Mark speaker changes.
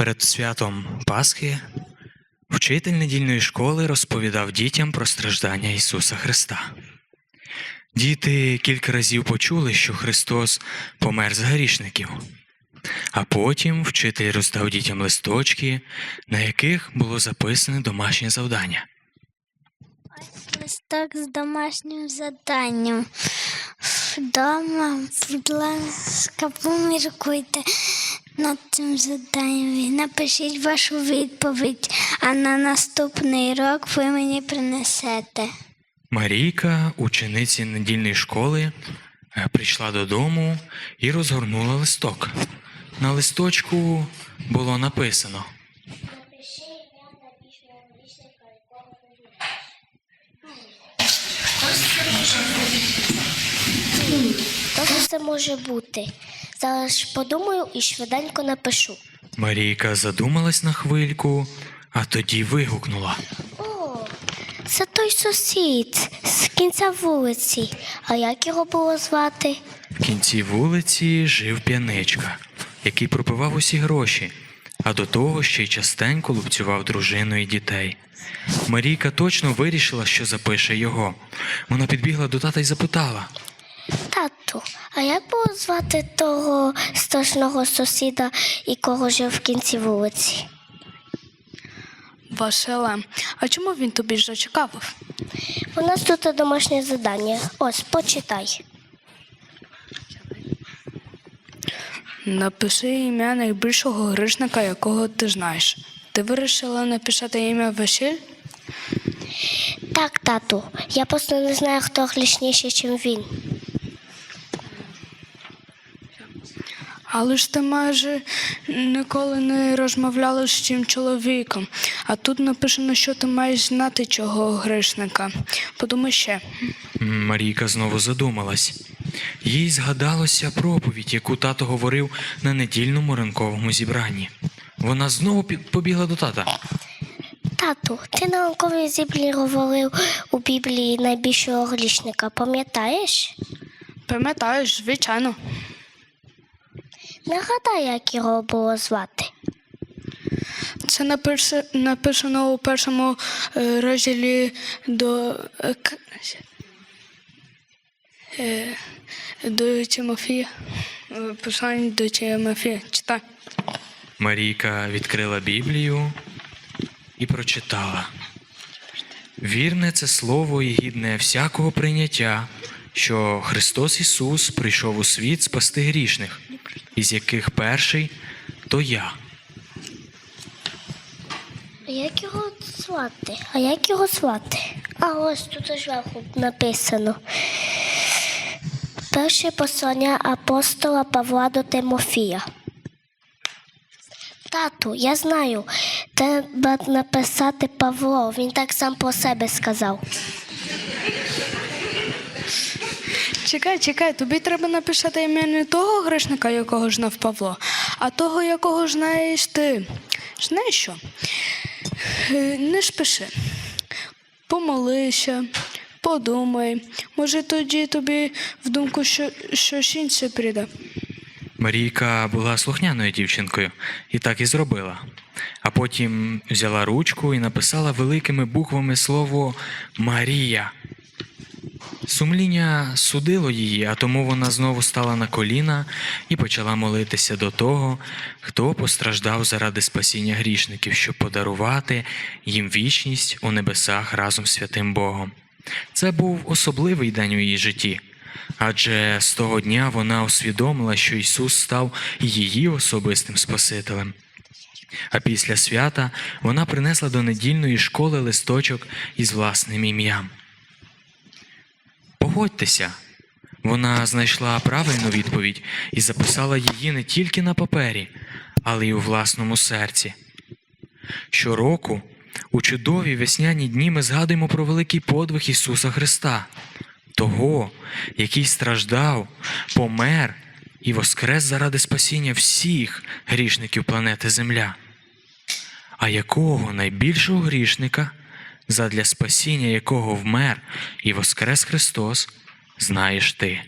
Speaker 1: Перед святом Пасхи вчитель недільної школи розповідав дітям про страждання Ісуса Христа. Діти кілька разів почули, що Христос помер за грішників. А потім вчитель роздав дітям листочки, на яких було записане домашнє завдання.
Speaker 2: Листок з домашнім заданням. Вдома, будь ласка, поміркуйте над цим заданням. Напишіть вашу відповідь, а на наступний рок ви мені принесете.
Speaker 1: Марійка, учениця недільної школи, е, прийшла додому і розгорнула листок. На листочку було написано.
Speaker 2: Хто це може бути? Зараз ж подумаю і швиденько напишу.
Speaker 1: Марійка задумалась на хвильку, а тоді вигукнула.
Speaker 2: О, це той сусід з кінця вулиці. А як його було звати?
Speaker 1: В кінці вулиці жив п'яничка, який пропивав усі гроші, а до того ще й частенько лупцював дружину і дітей. Марійка точно вирішила, що запише його. Вона підбігла до тата й запитала.
Speaker 2: Тату, а як було звати того страшного сусіда, якого жив в кінці вулиці?
Speaker 3: Василе, а чому він тобі зачекавив?
Speaker 2: У нас тут домашнє завдання. Ось, почитай.
Speaker 3: Напиши ім'я найбільшого грішника, якого ти знаєш. Ти вирішила написати ім'я Василь?
Speaker 2: Так, тату, я просто не знаю, хто глішніший, ніж він.
Speaker 3: Але ж ти майже ніколи не розмовляла з цим чоловіком. А тут написано, що ти маєш знати цього грішника. Подумай ще.
Speaker 1: Марійка знову задумалась. Їй згадалося проповідь, яку тато говорив на недільному ранковому зібранні. Вона знову побігла до тата.
Speaker 2: Тату, ти на зіблі говорив у Біблії найбільшого грішника, пам'ятаєш?
Speaker 3: Пам'ятаєш, звичайно.
Speaker 2: Нагадай, як його було звати.
Speaker 3: Це написано у першому е, розділі до, е, е, до Тимофія. Е, Послання до Тимофія. Читай.
Speaker 1: Марійка відкрила Біблію і прочитала. Вірне це слово і гідне всякого прийняття, що Христос Ісус прийшов у світ спасти грішних, із яких перший то я.
Speaker 2: А як його звати? А як його звати? А ось тут зверху написано. Перше послання апостола Павла до Тимофія. Тату, я знаю, треба написати Павло. Він так сам про себе сказав.
Speaker 3: Чекай, чекай, тобі треба написати ім'я не того грішника, якого знав Павло, а того, якого знаєш ти. Знаєш що? Е, Не спіши. Помолися, подумай. Може, тоді тобі в думку що, щось інше прийде.
Speaker 1: Марійка була слухняною дівчинкою і так і зробила. А потім взяла ручку і написала великими буквами слово Марія. Сумління судило її, а тому вона знову стала на коліна і почала молитися до того, хто постраждав заради спасіння грішників, щоб подарувати їм вічність у небесах разом з святим Богом. Це був особливий день у її житті, адже з того дня вона усвідомила, що Ісус став її особистим Спасителем. А після свята вона принесла до недільної школи листочок із власним ім'ям. Погодьтеся, вона знайшла правильну відповідь і записала її не тільки на папері, але й у власному серці. Щороку, у чудові весняні дні, ми згадуємо про великий подвиг Ісуса Христа, того, який страждав, помер і воскрес заради спасіння всіх грішників планети Земля. А якого найбільшого грішника, задля спасіння якого вмер і воскрес Христос, знаєш ти.